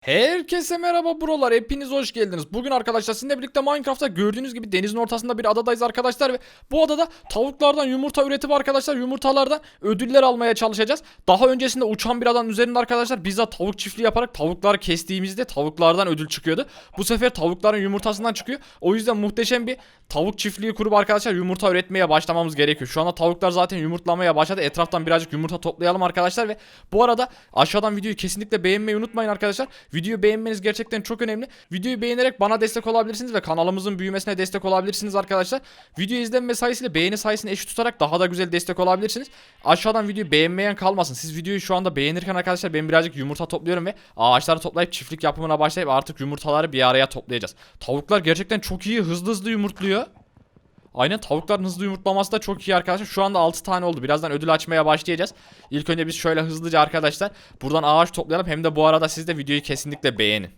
Herkese merhaba buralar hepiniz hoş geldiniz. Bugün arkadaşlar sizinle birlikte Minecraft'ta gördüğünüz gibi denizin ortasında bir adadayız arkadaşlar ve bu adada tavuklardan yumurta üretip arkadaşlar yumurtalardan ödüller almaya çalışacağız. Daha öncesinde uçan bir adanın üzerinde arkadaşlar bizzat tavuk çiftliği yaparak tavukları kestiğimizde tavuklardan ödül çıkıyordu. Bu sefer tavukların yumurtasından çıkıyor. O yüzden muhteşem bir tavuk çiftliği kurup arkadaşlar yumurta üretmeye başlamamız gerekiyor. Şu anda tavuklar zaten yumurtlamaya başladı. Etraftan birazcık yumurta toplayalım arkadaşlar ve bu arada aşağıdan videoyu kesinlikle beğenmeyi unutmayın arkadaşlar. Videoyu beğenmeniz gerçekten çok önemli. Videoyu beğenerek bana destek olabilirsiniz ve kanalımızın büyümesine destek olabilirsiniz arkadaşlar. Video izlenme sayısıyla beğeni sayısını eşit tutarak daha da güzel destek olabilirsiniz. Aşağıdan videoyu beğenmeyen kalmasın. Siz videoyu şu anda beğenirken arkadaşlar ben birazcık yumurta topluyorum ve ağaçları toplayıp çiftlik yapımına başlayıp artık yumurtaları bir araya toplayacağız. Tavuklar gerçekten çok iyi hızlı hızlı yumurtluyor. Aynen tavukların hızlı yumurtlaması da çok iyi arkadaşlar. Şu anda 6 tane oldu. Birazdan ödül açmaya başlayacağız. İlk önce biz şöyle hızlıca arkadaşlar buradan ağaç toplayalım. Hem de bu arada siz de videoyu kesinlikle beğenin.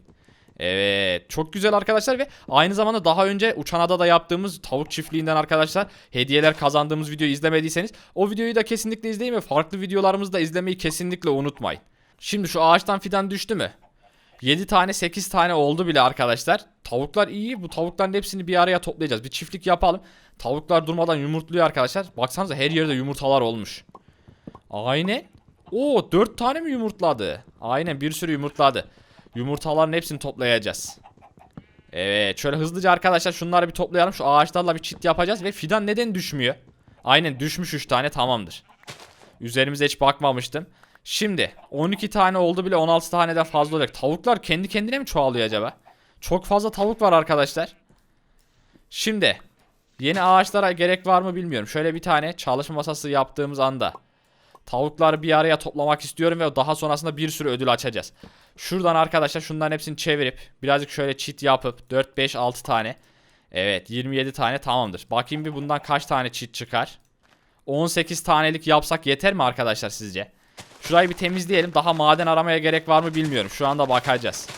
Evet çok güzel arkadaşlar ve aynı zamanda daha önce Uçan Adada yaptığımız tavuk çiftliğinden arkadaşlar hediyeler kazandığımız videoyu izlemediyseniz o videoyu da kesinlikle izleyin ve farklı videolarımızı da izlemeyi kesinlikle unutmayın. Şimdi şu ağaçtan fidan düştü mü? 7 tane 8 tane oldu bile arkadaşlar. Tavuklar iyi. Bu tavukların hepsini bir araya toplayacağız. Bir çiftlik yapalım. Tavuklar durmadan yumurtluyor arkadaşlar. Baksanıza her yerde yumurtalar olmuş. Aynen. Oo 4 tane mi yumurtladı? Aynen bir sürü yumurtladı. Yumurtaların hepsini toplayacağız. Evet şöyle hızlıca arkadaşlar şunları bir toplayalım. Şu ağaçlarla bir çit yapacağız ve fidan neden düşmüyor? Aynen düşmüş 3 tane tamamdır. Üzerimize hiç bakmamıştım. Şimdi 12 tane oldu bile 16 tane de fazla olacak. Tavuklar kendi kendine mi çoğalıyor acaba? Çok fazla tavuk var arkadaşlar. Şimdi yeni ağaçlara gerek var mı bilmiyorum. Şöyle bir tane çalışma masası yaptığımız anda tavukları bir araya toplamak istiyorum ve daha sonrasında bir sürü ödül açacağız. Şuradan arkadaşlar şunların hepsini çevirip birazcık şöyle çit yapıp 4 5 6 tane Evet 27 tane tamamdır. Bakayım bir bundan kaç tane çit çıkar. 18 tanelik yapsak yeter mi arkadaşlar sizce? Şurayı bir temizleyelim. Daha maden aramaya gerek var mı bilmiyorum. Şu anda bakacağız.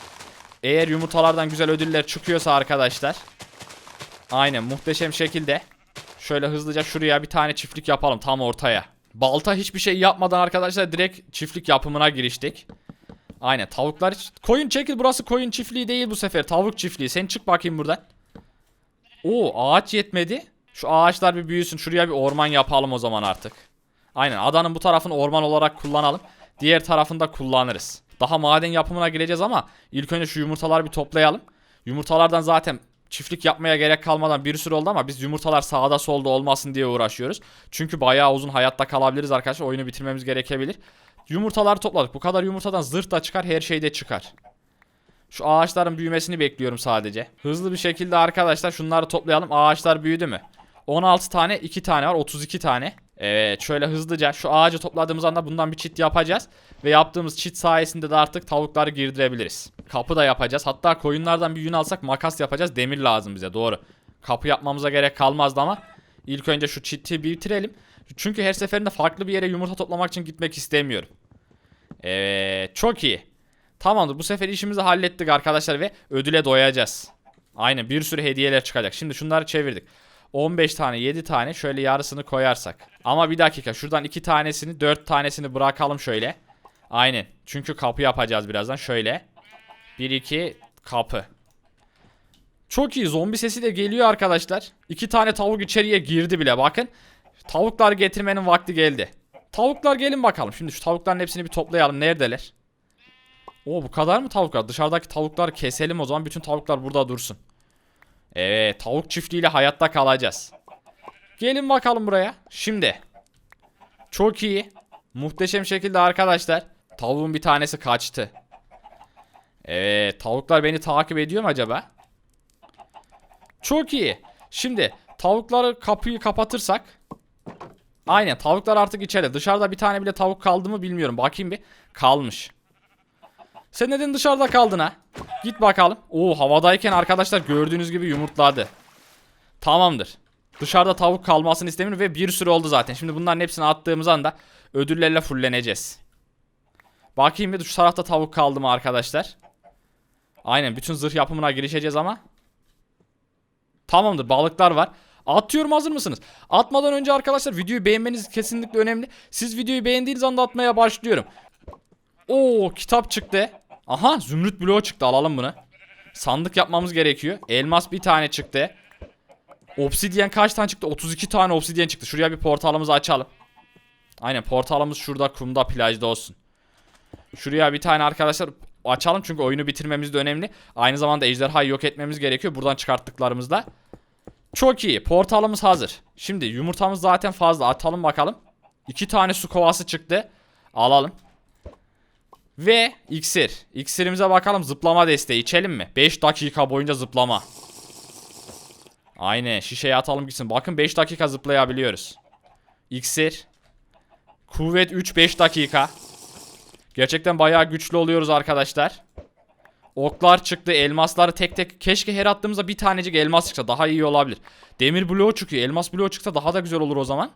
Eğer yumurtalardan güzel ödüller çıkıyorsa arkadaşlar. Aynen muhteşem şekilde. Şöyle hızlıca şuraya bir tane çiftlik yapalım tam ortaya. Balta hiçbir şey yapmadan arkadaşlar direkt çiftlik yapımına giriştik. Aynen tavuklar. Koyun çekil burası koyun çiftliği değil bu sefer. Tavuk çiftliği. Sen çık bakayım buradan. Oo ağaç yetmedi. Şu ağaçlar bir büyüsün. Şuraya bir orman yapalım o zaman artık. Aynen adanın bu tarafını orman olarak kullanalım. Diğer tarafında kullanırız. Daha maden yapımına gireceğiz ama ilk önce şu yumurtaları bir toplayalım. Yumurtalardan zaten çiftlik yapmaya gerek kalmadan bir sürü oldu ama biz yumurtalar sağda solda olmasın diye uğraşıyoruz. Çünkü bayağı uzun hayatta kalabiliriz arkadaşlar. Oyunu bitirmemiz gerekebilir. Yumurtaları topladık. Bu kadar yumurtadan zırt da çıkar, her şey de çıkar. Şu ağaçların büyümesini bekliyorum sadece. Hızlı bir şekilde arkadaşlar şunları toplayalım. Ağaçlar büyüdü mü? 16 tane 2 tane var 32 tane. Evet şöyle hızlıca şu ağacı topladığımız anda bundan bir çit yapacağız. Ve yaptığımız çit sayesinde de artık tavukları girdirebiliriz. Kapı da yapacağız. Hatta koyunlardan bir yün alsak makas yapacağız. Demir lazım bize doğru. Kapı yapmamıza gerek kalmazdı ama ilk önce şu çiti bitirelim. Çünkü her seferinde farklı bir yere yumurta toplamak için gitmek istemiyorum. Evet çok iyi. Tamamdır bu sefer işimizi hallettik arkadaşlar ve ödüle doyacağız. Aynen bir sürü hediyeler çıkacak. Şimdi şunları çevirdik. 15 tane 7 tane şöyle yarısını koyarsak. Ama bir dakika şuradan 2 tanesini 4 tanesini bırakalım şöyle. Aynen. Çünkü kapı yapacağız birazdan şöyle. 1 2 kapı. Çok iyi zombi sesi de geliyor arkadaşlar. 2 tane tavuk içeriye girdi bile bakın. Tavuklar getirmenin vakti geldi. Tavuklar gelin bakalım. Şimdi şu tavukların hepsini bir toplayalım. Neredeler? Oo bu kadar mı tavuklar? Dışarıdaki tavukları keselim o zaman. Bütün tavuklar burada dursun. Evet tavuk çiftliğiyle hayatta kalacağız. Gelin bakalım buraya. Şimdi. Çok iyi. Muhteşem şekilde arkadaşlar. Tavuğun bir tanesi kaçtı. Evet tavuklar beni takip ediyor mu acaba? Çok iyi. Şimdi tavukları kapıyı kapatırsak. Aynen tavuklar artık içeride. Dışarıda bir tane bile tavuk kaldı mı bilmiyorum. Bakayım bir. Kalmış. Sen neden dışarıda kaldın ha? Git bakalım. Oo havadayken arkadaşlar gördüğünüz gibi yumurtladı. Tamamdır. Dışarıda tavuk kalmasını istemiyorum ve bir sürü oldu zaten. Şimdi bunların hepsini attığımız anda ödüllerle fulleneceğiz. Bakayım bir şu tarafta tavuk kaldı mı arkadaşlar? Aynen bütün zırh yapımına girişeceğiz ama. Tamamdır balıklar var. Atıyorum hazır mısınız? Atmadan önce arkadaşlar videoyu beğenmeniz kesinlikle önemli. Siz videoyu beğendiğiniz anda atmaya başlıyorum. Oo kitap çıktı. Aha zümrüt bloğu çıktı alalım bunu. Sandık yapmamız gerekiyor. Elmas bir tane çıktı. Obsidyen kaç tane çıktı? 32 tane obsidyen çıktı. Şuraya bir portalımızı açalım. Aynen portalımız şurada kumda plajda olsun. Şuraya bir tane arkadaşlar açalım çünkü oyunu bitirmemiz de önemli. Aynı zamanda ejderhayı yok etmemiz gerekiyor. Buradan çıkarttıklarımızda. Çok iyi. Portalımız hazır. Şimdi yumurtamız zaten fazla. Atalım bakalım. İki tane su kovası çıktı. Alalım. Ve iksir. İksirimize bakalım zıplama desteği içelim mi? 5 dakika boyunca zıplama. Aynen şişeye atalım gitsin. Bakın 5 dakika zıplayabiliyoruz. İksir. Kuvvet 3 5 dakika. Gerçekten bayağı güçlü oluyoruz arkadaşlar. Oklar çıktı. Elmasları tek tek. Keşke her attığımızda bir tanecik elmas çıksa. Daha iyi olabilir. Demir bloğu çıkıyor. Elmas bloğu çıksa daha da güzel olur o zaman.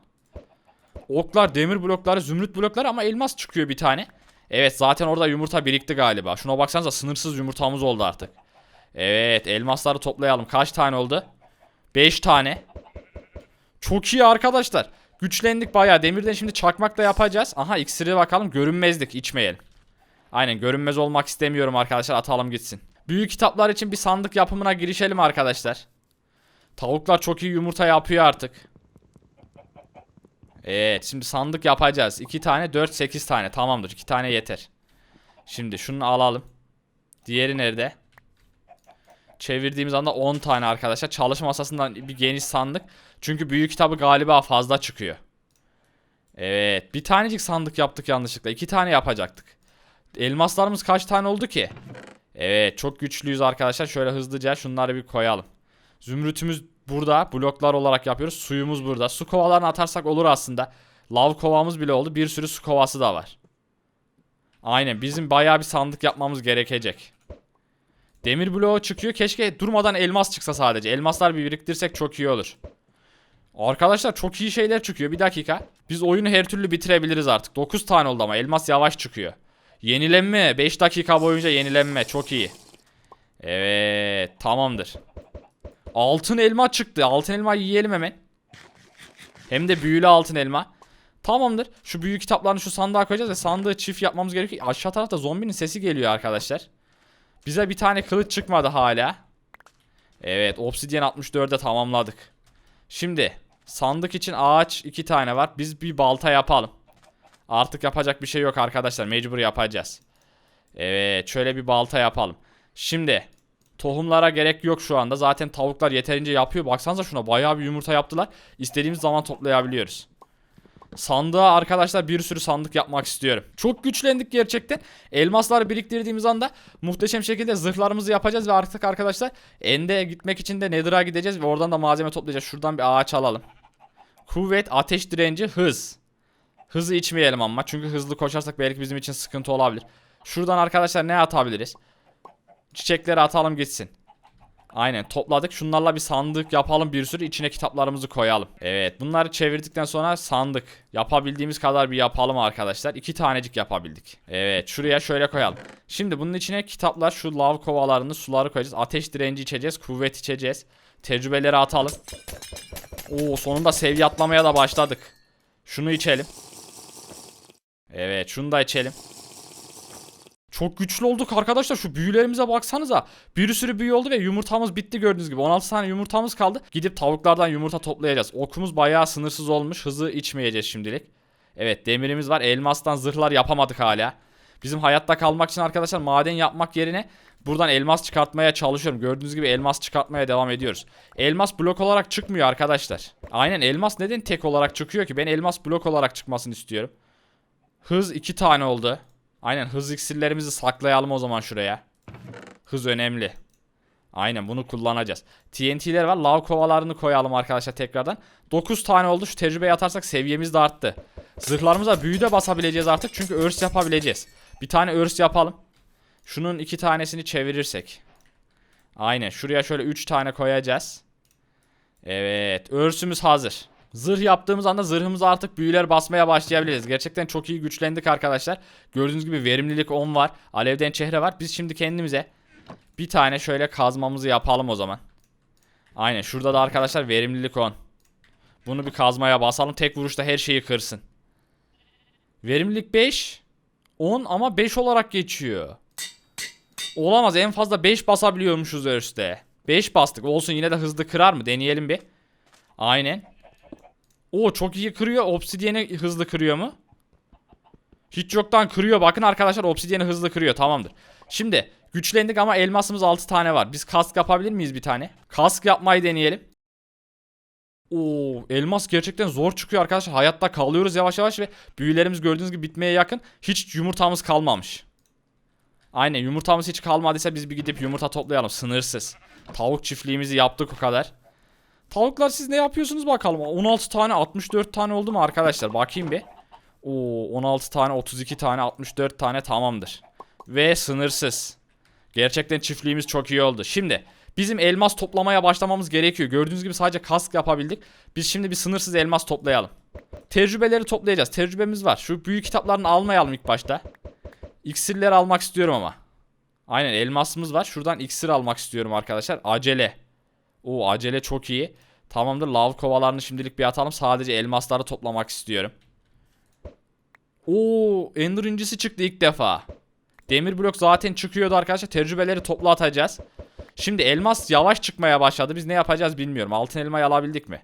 Oklar, demir blokları, zümrüt blokları ama elmas çıkıyor bir tane. Evet zaten orada yumurta birikti galiba. Şuna baksanıza sınırsız yumurtamız oldu artık. Evet elmasları toplayalım. Kaç tane oldu? 5 tane. Çok iyi arkadaşlar. Güçlendik bayağı. Demirden şimdi çakmak da yapacağız. Aha iksiri bakalım. Görünmezlik içmeyelim. Aynen görünmez olmak istemiyorum arkadaşlar. Atalım gitsin. Büyük kitaplar için bir sandık yapımına girişelim arkadaşlar. Tavuklar çok iyi yumurta yapıyor artık. Evet şimdi sandık yapacağız. 2 tane 4 8 tane tamamdır. 2 tane yeter. Şimdi şunu alalım. Diğeri nerede? Çevirdiğimiz anda 10 tane arkadaşlar. Çalışma masasından bir geniş sandık. Çünkü büyük kitabı galiba fazla çıkıyor. Evet. Bir tanecik sandık yaptık yanlışlıkla. 2 tane yapacaktık. Elmaslarımız kaç tane oldu ki? Evet çok güçlüyüz arkadaşlar. Şöyle hızlıca şunları bir koyalım. Zümrütümüz burada. Bloklar olarak yapıyoruz. Suyumuz burada. Su kovalarını atarsak olur aslında. Lav kovamız bile oldu. Bir sürü su kovası da var. Aynen bizim bayağı bir sandık yapmamız gerekecek. Demir bloğu çıkıyor. Keşke durmadan elmas çıksa sadece. Elmaslar bir biriktirsek çok iyi olur. Arkadaşlar çok iyi şeyler çıkıyor. Bir dakika. Biz oyunu her türlü bitirebiliriz artık. 9 tane oldu ama elmas yavaş çıkıyor. Yenilenme. 5 dakika boyunca yenilenme. Çok iyi. Evet. Tamamdır. Altın elma çıktı. Altın elma yiyelim hemen. Hem de büyülü altın elma. Tamamdır. Şu büyük kitaplarını şu sandığa koyacağız ve sandığı çift yapmamız gerekiyor. Aşağı tarafta zombinin sesi geliyor arkadaşlar. Bize bir tane kılıç çıkmadı hala. Evet obsidyen 64'e tamamladık. Şimdi sandık için ağaç iki tane var. Biz bir balta yapalım. Artık yapacak bir şey yok arkadaşlar. Mecbur yapacağız. Evet şöyle bir balta yapalım. Şimdi tohumlara gerek yok şu anda. Zaten tavuklar yeterince yapıyor. Baksanıza şuna bayağı bir yumurta yaptılar. İstediğimiz zaman toplayabiliyoruz. Sandığa arkadaşlar bir sürü sandık yapmak istiyorum. Çok güçlendik gerçekten. Elmasları biriktirdiğimiz anda muhteşem şekilde zırhlarımızı yapacağız ve artık arkadaşlar Ende gitmek için de Nether'a gideceğiz ve oradan da malzeme toplayacağız. Şuradan bir ağaç alalım. Kuvvet, ateş direnci, hız. Hızı içmeyelim ama çünkü hızlı koşarsak belki bizim için sıkıntı olabilir. Şuradan arkadaşlar ne atabiliriz? Çiçekleri atalım gitsin. Aynen topladık. Şunlarla bir sandık yapalım bir sürü içine kitaplarımızı koyalım. Evet bunları çevirdikten sonra sandık. Yapabildiğimiz kadar bir yapalım arkadaşlar. İki tanecik yapabildik. Evet şuraya şöyle koyalım. Şimdi bunun içine kitaplar şu lav kovalarını suları koyacağız. Ateş direnci içeceğiz. Kuvvet içeceğiz. Tecrübeleri atalım. Oo sonunda seviye atlamaya da başladık. Şunu içelim. Evet şunu da içelim. Çok güçlü olduk arkadaşlar. Şu büyülerimize baksanıza. Bir sürü büyü oldu ve yumurtamız bitti gördüğünüz gibi. 16 tane yumurtamız kaldı. Gidip tavuklardan yumurta toplayacağız. Okumuz bayağı sınırsız olmuş. Hızı içmeyeceğiz şimdilik. Evet demirimiz var. Elmastan zırhlar yapamadık hala. Bizim hayatta kalmak için arkadaşlar maden yapmak yerine buradan elmas çıkartmaya çalışıyorum. Gördüğünüz gibi elmas çıkartmaya devam ediyoruz. Elmas blok olarak çıkmıyor arkadaşlar. Aynen elmas neden tek olarak çıkıyor ki? Ben elmas blok olarak çıkmasını istiyorum. Hız 2 tane oldu. Aynen hız iksirlerimizi saklayalım o zaman şuraya. Hız önemli. Aynen bunu kullanacağız. TNT'ler var. Lav kovalarını koyalım arkadaşlar tekrardan. 9 tane oldu. Şu tecrübeyi atarsak seviyemiz de arttı. Zırhlarımıza büyü de basabileceğiz artık. Çünkü örs yapabileceğiz. Bir tane örs yapalım. Şunun iki tanesini çevirirsek. Aynen. Şuraya şöyle 3 tane koyacağız. Evet. Örsümüz hazır. Zırh yaptığımız anda zırhımıza artık büyüler basmaya başlayabiliriz. Gerçekten çok iyi güçlendik arkadaşlar. Gördüğünüz gibi verimlilik 10 var. Alevden çehre var. Biz şimdi kendimize bir tane şöyle kazmamızı yapalım o zaman. Aynen şurada da arkadaşlar verimlilik 10. Bunu bir kazmaya basalım. Tek vuruşta her şeyi kırsın. Verimlilik 5. 10 ama 5 olarak geçiyor. Olamaz en fazla 5 basabiliyormuşuz Örste. 5 bastık olsun yine de hızlı kırar mı deneyelim bir. Aynen. Oo çok iyi kırıyor. Obsidiyeni hızlı kırıyor mu? Hiç yoktan kırıyor. Bakın arkadaşlar obsidiyeni hızlı kırıyor. Tamamdır. Şimdi güçlendik ama elmasımız 6 tane var. Biz kask yapabilir miyiz bir tane? Kask yapmayı deneyelim. Oo, elmas gerçekten zor çıkıyor arkadaşlar. Hayatta kalıyoruz yavaş yavaş ve büyülerimiz gördüğünüz gibi bitmeye yakın. Hiç yumurtamız kalmamış. Aynen yumurtamız hiç kalmadıysa biz bir gidip yumurta toplayalım sınırsız. Tavuk çiftliğimizi yaptık o kadar. Tavuklar siz ne yapıyorsunuz bakalım. 16 tane 64 tane oldu mu arkadaşlar? Bakayım bir. Oo 16 tane 32 tane 64 tane tamamdır. Ve sınırsız. Gerçekten çiftliğimiz çok iyi oldu. Şimdi bizim elmas toplamaya başlamamız gerekiyor. Gördüğünüz gibi sadece kask yapabildik. Biz şimdi bir sınırsız elmas toplayalım. Tecrübeleri toplayacağız. Tecrübemiz var. Şu büyük kitaplarını almayalım ilk başta. İksirleri almak istiyorum ama. Aynen elmasımız var. Şuradan iksir almak istiyorum arkadaşlar. Acele. O acele çok iyi. Tamamdır. Lav kovalarını şimdilik bir atalım. Sadece elmasları toplamak istiyorum. Oo, Ender incisi çıktı ilk defa. Demir blok zaten çıkıyordu arkadaşlar. Tecrübeleri topla atacağız. Şimdi elmas yavaş çıkmaya başladı. Biz ne yapacağız bilmiyorum. Altın elmayı alabildik mi?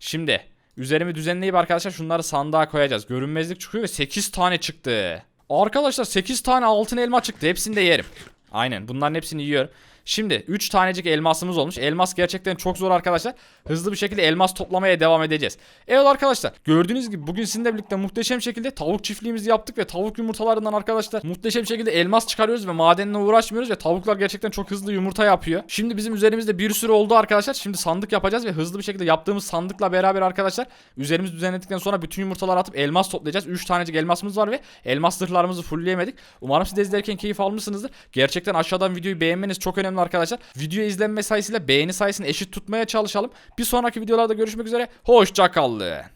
Şimdi üzerimi düzenleyip arkadaşlar şunları sandığa koyacağız. Görünmezlik çıkıyor ve 8 tane çıktı. Arkadaşlar 8 tane altın elma çıktı. Hepsini de yerim. Aynen bunların hepsini yiyorum. Şimdi 3 tanecik elmasımız olmuş. Elmas gerçekten çok zor arkadaşlar. Hızlı bir şekilde elmas toplamaya devam edeceğiz. Evet arkadaşlar gördüğünüz gibi bugün sizinle birlikte muhteşem şekilde tavuk çiftliğimizi yaptık ve tavuk yumurtalarından arkadaşlar muhteşem şekilde elmas çıkarıyoruz ve madenle uğraşmıyoruz ve tavuklar gerçekten çok hızlı yumurta yapıyor. Şimdi bizim üzerimizde bir sürü oldu arkadaşlar. Şimdi sandık yapacağız ve hızlı bir şekilde yaptığımız sandıkla beraber arkadaşlar üzerimizi düzenledikten sonra bütün yumurtaları atıp elmas toplayacağız. 3 tanecik elmasımız var ve elmas zırhlarımızı fullleyemedik. Umarım siz de izlerken keyif almışsınızdır. Gerçekten aşağıdan videoyu beğenmeniz çok önemli arkadaşlar. Video izlenme sayısıyla beğeni sayısını eşit tutmaya çalışalım. Bir sonraki videolarda görüşmek üzere. Hoşçakalın.